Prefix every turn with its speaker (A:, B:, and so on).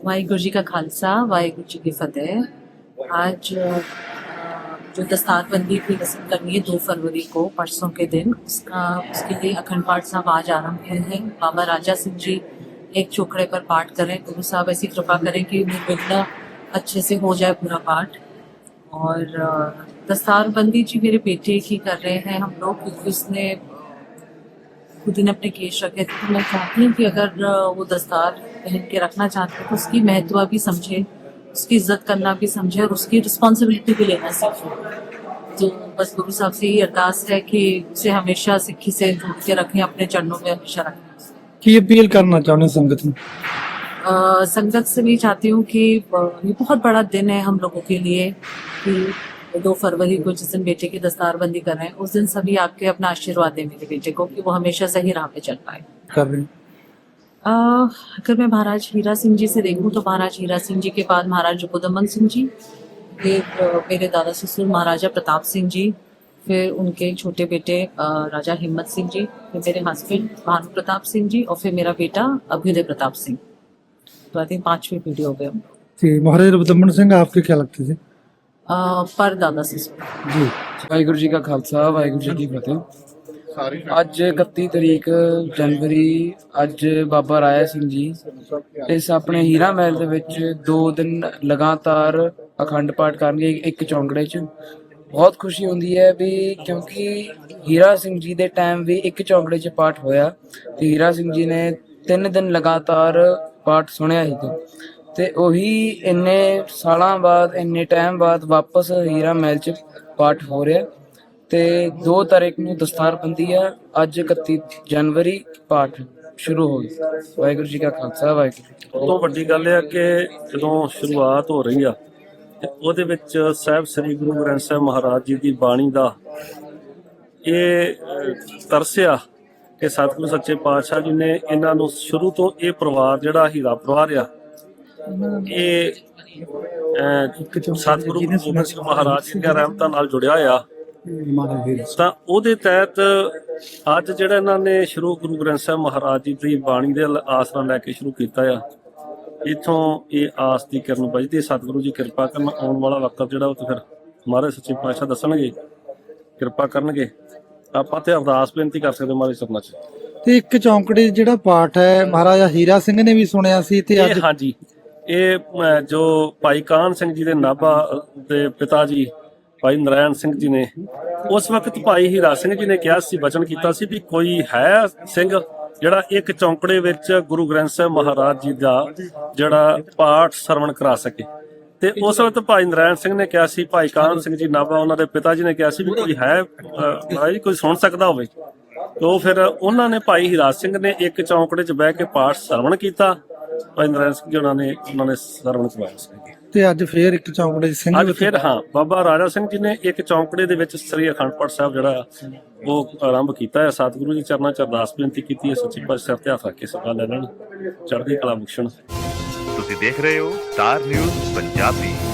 A: ਵਾਹਿਗੁਰੂ ਜੀ ਕਾ ਖਾਲਸਾ ਵਾਹਿਗੁਰੂ जी की फतेह आज अ, जो दस्तारबंदी की रस्म करनी है दो फरवरी को परसों के दिन उसका उसके लिए अखंड पाठ साहब आज आरंभ हुए हैं बाबा राजा सिंह जी एक चोखड़े पर पाठ करें गुरु साहब ऐसी कृपा करें कि निर्विघ्न अच्छे से हो जाए पूरा पाठ और अ, दस्तारबंदी जी मेरे बेटे की कर रहे हैं हम लोग क्योंकि उसने खुद ने अपने केश रखे थे। तो मैं चाहती हूँ कि अगर वो दस्तार पहन के रखना चाहते हैं तो उसकी महत्व भी समझे उसकी इज़्ज़त करना भी समझे और उसकी रिस्पॉन्सिबिलिटी भी लेना सीखे। तो बस गुरु साहब से यही अरदास है कि उसे हमेशा सिक्खी से जुट के रखें अपने चरणों में हमेशा रखें।
B: की अपील करना चाहते संगत
A: में? संगत से भी चाहती हूँ कि ये बहुत बड़ा दिन है हम लोगों के लिए कि दो फरवरी को जिस दिन बेटे की दस्तारबंदी कर रहे हैं उस दिन सभी आपके अपना आशीर्वाद दें मेरे बेटे को कि वो हमेशा सही राह पे चल पाए। अगर मैं महाराज हीरा सिंह जी से देखूँ तो महाराज हीरा सिंह जी के बाद महाराज जगोदम्बन सिंह जी फिर मेरे दादा ससुर महाराजा प्रताप सिंह जी फिर उनके छोटे बेटे राजा हिम्मत सिंह जी फिर मेरे हस्बैंड भानु प्रताप सिंह जी और फिर मेरा बेटा अभ्युदय प्रताप सिंह। तो आई थिंक पांचवी पीढ़ी हो गए हम
B: जी महाराजा रघुदम्बन सिंह आपके क्या लगते थे?
A: ਪਰ ਦਾਦਾ ਸੀ।
B: ਜੀ
C: ਵਾਹਿਗੁਰੂ ਜੀ ਕਾ ਖਾਲਸਾ ਵਾਹਿਗੁਰੂ ਜੀ ਕੀ ਫਤਿਹ। ਅੱਜ 31 ਤਰੀਕ ਜਨਵਰੀ ਅੱਜ ਬਾਬਾ ਰਾਇਆ ਸਿੰਘ ਜੀ ਇਸ ਆਪਣੇ ਹੀਰਾ ਮਹਿਲ ਦੇ ਵਿੱਚ ਦੋ ਦਿਨ ਲਗਾਤਾਰ ਅਖੰਡ ਪਾਠ ਕਰਨਗੇ ਇੱਕ ਚੌਂਗੜੇ 'ਚ। ਬਹੁਤ ਖੁਸ਼ੀ ਹੁੰਦੀ ਹੈ ਵੀ ਕਿਉਂਕਿ ਹੀਰਾ ਸਿੰਘ ਜੀ ਦੇ ਟਾਈਮ ਵੀ ਇੱਕ ਚੌਂਗੜੇ 'ਚ ਪਾਠ ਹੋਇਆ ਤੇ ਹੀਰਾ ਸਿੰਘ ਜੀ ਨੇ ਤਿੰਨ ਦਿਨ ਲਗਾਤਾਰ ਪਾਠ ਸੁਣਿਆ ਹੀ ਤੇ ਉਹੀ ਇੰਨੇ ਸਾਲਾਂ ਬਾਅਦ, ਇੰਨੇ ਟਾਈਮ ਬਾਅਦ ਵਾਪਸ ਹੀਰਾ ਮਹਿਲ 'ਚ ਪਾਠ ਹੋ ਰਿਹਾ ਤੇ 2 ਤਾਰੀਖ ਨੂੰ ਦਸਤਾਰਬੰਦੀ ਆ, ਅੱਜ 31 ਜਨਵਰੀ ਪਾਠ ਸ਼ੁਰੂ ਹੋ ਗਿਆ। ਵਾਹਿਗੁਰੂ ਜੀ ਕਾ ਖਾਲਸਾ, ਵਾਹਿਗੁਰੂ
D: ਸਭ ਤੋਂ ਵੱਡੀ ਗੱਲ ਇਹ ਆ ਕਿ ਜਦੋਂ ਸ਼ੁਰੂਆਤ ਹੋ ਰਹੀ ਆ, ਤੇ ਉਹਦੇ ਵਿੱਚ ਸਾਹਿਬ ਸ੍ਰੀ ਗੁਰੂ ਗ੍ਰੰਥ ਸਾਹਿਬ ਮਹਾਰਾਜ ਜੀ ਦੀ ਬਾਣੀ ਦਾ ਇਹ ਤਰਸਿਆ ਕਿ ਸਤਿਗੁਰੂ ਸੱਚੇ ਪਾਤਸ਼ਾਹ ਜੀ ਨੇ ਇਹਨਾਂ ਨੂੰ ਸ਼ੁਰੂ ਤੋਂ ਇਹ ਪਰਿਵਾਰ ਜਿਹੜਾ ਹੀਰਾ ਪਰਿਵਾਰ ਆ ਇਹ ਸਤਿਗੁਰੂ ਗੋਬਿੰਦ ਸਿੰਘ ਮਹਾਰਾਜ ਜੀ ਦੀਆਂ ਰਹਿਮਤਾਂ ਨਾਲ ਜੁੜਿਆ ਆ। ਤਾਂ ਉਹਦੇ ਤਹਿਤ ਅੱਜ ਜਿਹੜਾ ਇਹਨਾਂ ਨੇ ਸ਼ੁਰੂ ਗੁਰੂ ਗ੍ਰੰਥ ਸਾਹਿਬ ਮਹਾਰਾਜ ਜੀ ਦੀ ਬਾਣੀ ਦੇ ਆਸਰਾ ਲੈ ਕੇ ਸ਼ੁਰੂ ਕੀਤਾ ਆ। ਇਥੋਂ ਇਹ ਆਸ ਦੀ ਕਿਰਨ ਵੱਜਦੀ। ਸਤਿਗੁਰੂ ਜੀ ਕਿਰਪਾ ਕਰਨ ਆਉਣ ਵਾਲਾ ਵਕਤ ਜਿਹੜਾ ਉਹ ਤੇ ਫਿਰ ਮਹਾਰਾਜ ਸੱਚੇ ਪਾਤਸ਼ਾਹ ਦੱਸਣਗੇ ਕਿਰਪਾ ਕਰਨਗੇ। ਆਪਾਂ ਤੇ ਅਰਦਾਸ ਬੇਨਤੀ ਕਰ ਸਕਦੇ ਮਹਾਰਾਜ ਚਰਨਾਂ 'ਚ
B: ਤੇ ਇੱਕ ਚੌਂਕੜੇ ਜਿਹੜਾ ਪਾਠ ਹੈ ਮਹਾਰਾਜਾ ਹੀਰਾ ਸਿੰਘ ਨੇ ਵੀ ਸੁਣਿਆ ਸੀ ਤੇ ਅੱਜ
D: ਹਾਂਜੀ। ਇਹ ਜੋ ਭਾਈ ਕਾਨ ਸਿੰਘ ਜੀ ਦੇ ਨਾਭਾ ਦੇ ਪਿਤਾ ਜੀ, ਭਾਈ ਨਰਾਇਣ ਸਿੰਘ ਜੀ ਨੇ, ਉਸ ਵਕਤ ਭਾਈ ਹੀਰਾ ਸਿੰਘ ਜੀ ਨੇ ਕਿਹਾ ਸੀ ਵਚਨ ਕੀਤਾ ਸੀ ਵੀ ਕੋਈ ਹੈ ਸਿੰਘ ਜਿਹੜਾ ਇੱਕ ਚੌਂਕੜੇ ਵਿੱਚ ਗੁਰੂ ਗ੍ਰੰਥ ਸਾਹਿਬ ਮਹਾਰਾਜ ਜੀ ਦਾ ਜਿਹੜਾ ਪਾਠ ਸਰਵਣ ਕਰਾ ਸਕੇ। ਤੇ ਉਸ ਵਕਤ ਭਾਈ ਨਰਾਇਣ ਸਿੰਘ ਨੇ ਕਿਹਾ ਸੀ, ਭਾਈ ਕਾਨ ਸਿੰਘ ਜੀ ਨਾਭਾ ਉਹਨਾਂ ਦੇ ਪਿਤਾ ਜੀ ਨੇ ਕਿਹਾ ਸੀ ਵੀ ਕੋਈ ਹੈ ਮਹਾਰਾਜ ਕੋਈ ਸੁਣ ਸਕਦਾ ਹੋਵੇ। ਤੋ ਫਿਰ ਉਹਨਾਂ ਨੇ ਭਾਈ ਹੀਰਾ ਸਿੰਘ ਨੇ ਇੱਕ ਚੌਂਕੜੇ 'ਚ ਬਹਿ ਕੇ ਪਾਠ ਸਰਵਣ ਕੀਤਾ। ਭਾਈ ਨਰਾਇਣ ਸਿੰਘ ਜੀ ਉਹਨਾਂ ਨੇ ਉਹਨਾਂ ਨੇ ਸਰਵਣ ਕਰਵਾਇਆ ਸੀ।
B: ਤੇ ਅੱਜ ਫੇਰ ਇੱਕ ਚੌਂਕੜੇ 'ਚ ਸਿੰਘ
D: ਅੱਜ ਫਿਰ ਹਾਂ ਬਾਬਾ ਰਾਜਾ ਸਿੰਘ ਜੀ ਨੇ ਇੱਕ ਚੌਂਕੜੇ ਦੇ ਵਿੱਚ ਸ੍ਰੀ ਅਖੰਡ ਪਾਠ ਸਾਹਿਬ ਜਿਹੜਾ ਉਹ ਆਰੰਭ ਕੀਤਾ ਹੈ। ਸਤਿਗੁਰੂ ਜੀ ਚਰਨਾਂ 'ਚ ਅਰਦਾਸ ਬੇਨਤੀ ਕੀਤੀ ਹੈ ਸੱਚੇ ਪਾਤਸ਼ਾਹ ਸਿਰ ਤੇ ਹੱਥ ਰੱਖ ਕੇ ਲੈ ਲੈਣ। ਚੜ੍ਹਦੀ ਕਲਾ ਬਖਸ਼ਣ।
E: ਤੁਸੀਂ ਦੇਖ ਰਹੇ ਹੋ ਸਟਾਰ ਨਿਊਜ਼ ਪੰਜਾਬੀ।